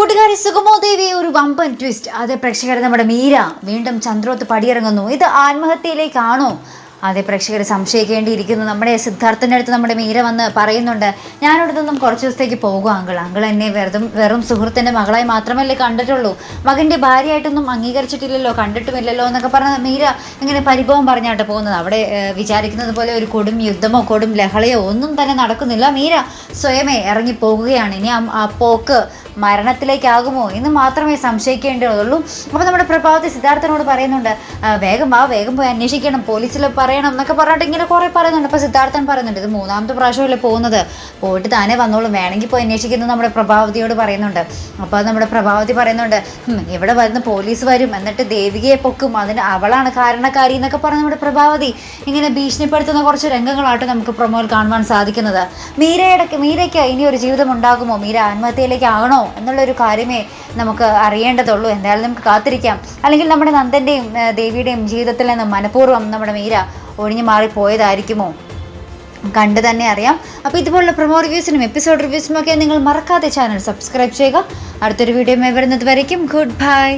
കൂട്ടുകാരി സുഗമോദേവി ഒരു വമ്പൻ ട്വിസ്റ്റ് അത് പ്രേക്ഷകർ നമ്മുടെ മീര വീണ്ടും ചന്ദ്രോത്ത് പടിയിറങ്ങുന്നു. ഇത് ആത്മഹത്യയിലേക്കാണോ? അതെ പ്രേക്ഷകർ സംശയിക്കേണ്ടിയിരിക്കുന്നു. നമ്മുടെ സിദ്ധാർത്ഥന്റെ അടുത്ത് നമ്മുടെ മീര വന്ന് പറയുന്നുണ്ട് ഞാനിവിടെ നിന്നും കുറച്ച് ദിവസത്തേക്ക് പോകും അങ്കിൾ. അങ്കിൾ എന്നെ വെറും വെറും സുഹൃത്തിന്റെ മകളായി മാത്രമല്ലേ കണ്ടിട്ടുള്ളൂ. മകന്റെ ഭാര്യയായിട്ടൊന്നും അംഗീകരിച്ചിട്ടില്ലല്ലോ കണ്ടിട്ടുമില്ലല്ലോ എന്നൊക്കെ പറഞ്ഞ മീര ഇങ്ങനെ പരിഭവം പറഞ്ഞാട്ട് പോകുന്നത്. അവിടെ വിചാരിക്കുന്നത് പോലെ ഒരു കൊടും യുദ്ധമോ കൊടും ലഹളയോ ഒന്നും തന്നെ നടക്കുന്നില്ല. മീര സ്വയമേ ഇറങ്ങി പോകുകയാണ്. ഇനി ആ- പോക്ക് മരണത്തിലേക്കാകുമോ എന്ന് മാത്രമേ സംശയിക്കേണ്ടതുള്ളൂ. അപ്പോൾ നമ്മുടെ പ്രഭാവത്തെ സിദ്ധാർത്ഥനോട് പറയുന്നുണ്ട് വേഗം വാ വേഗം പോയി അന്വേഷിക്കണം. പോലീസിൽ പറയണം എന്നൊക്കെ പറഞ്ഞിട്ട് ഇങ്ങനെ കുറേ പറയുന്നുണ്ട്. അപ്പോൾ സിദ്ധാർത്ഥൻ പറയുന്നുണ്ട് ഇത് മൂന്നാമത്തെ പ്രാവശ്യമല്ലേ പോകുന്നത്? പോയിട്ട് താനേ വന്നോളൂ. വേണമെങ്കിൽ പോയി അന്വേഷിക്കുന്നത് നമ്മുടെ പ്രഭാവതിയോട് പറയുന്നുണ്ട്. അപ്പോൾ നമ്മുടെ പ്രഭാവതി പറയുന്നുണ്ട് ഇവിടെ വരുന്ന പോലീസ് വരും. എന്നിട്ട് ദേവികയെ പൊക്കും. അതിന് അവളാണ് കാരണക്കാരി എന്നൊക്കെ പറഞ്ഞ് നമ്മുടെ പ്രഭാവതി ഇങ്ങനെ ഭീഷണിപ്പെടുത്തുന്ന കുറച്ച് രംഗങ്ങളായിട്ട് നമുക്ക് പ്രൊമോയിൽ കാണുവാൻ സാധിക്കുന്നത്. മീരയുടെ മീരയ്ക്ക് ഇനി ഒരു ജീവിതം ഉണ്ടാകുമോ മീര ആത്മഹത്യയിലേക്ക് ആകണോ എന്നുള്ളൊരു കാര്യമേ നമുക്ക് അറിയേണ്ടതുള്ളൂ. എന്തായാലും നമുക്ക് കാത്തിരിക്കാം. അല്ലെങ്കിൽ നമ്മുടെ നന്ദന്റെയും ദേവിയുടെയും ജീവിതത്തിൽ നിന്ന് മനഃപൂർവം നമ്മുടെ മീര ഒഴിഞ്ഞു മാറി പോയതായിരിക്കുമോ കണ്ടു തന്നെ അറിയാം. അപ്പോൾ ഇതുപോലുള്ള പ്രൊമോ റിവ്യൂസിനും എപ്പിസോഡ് റിവ്യൂസിനും ഒക്കെ നിങ്ങൾ മറക്കാതെ ചാനൽ സബ്സ്ക്രൈബ് ചെയ്യുക. അടുത്തൊരു വീഡിയോ വരുന്നത് വരയ്ക്കും. Good bye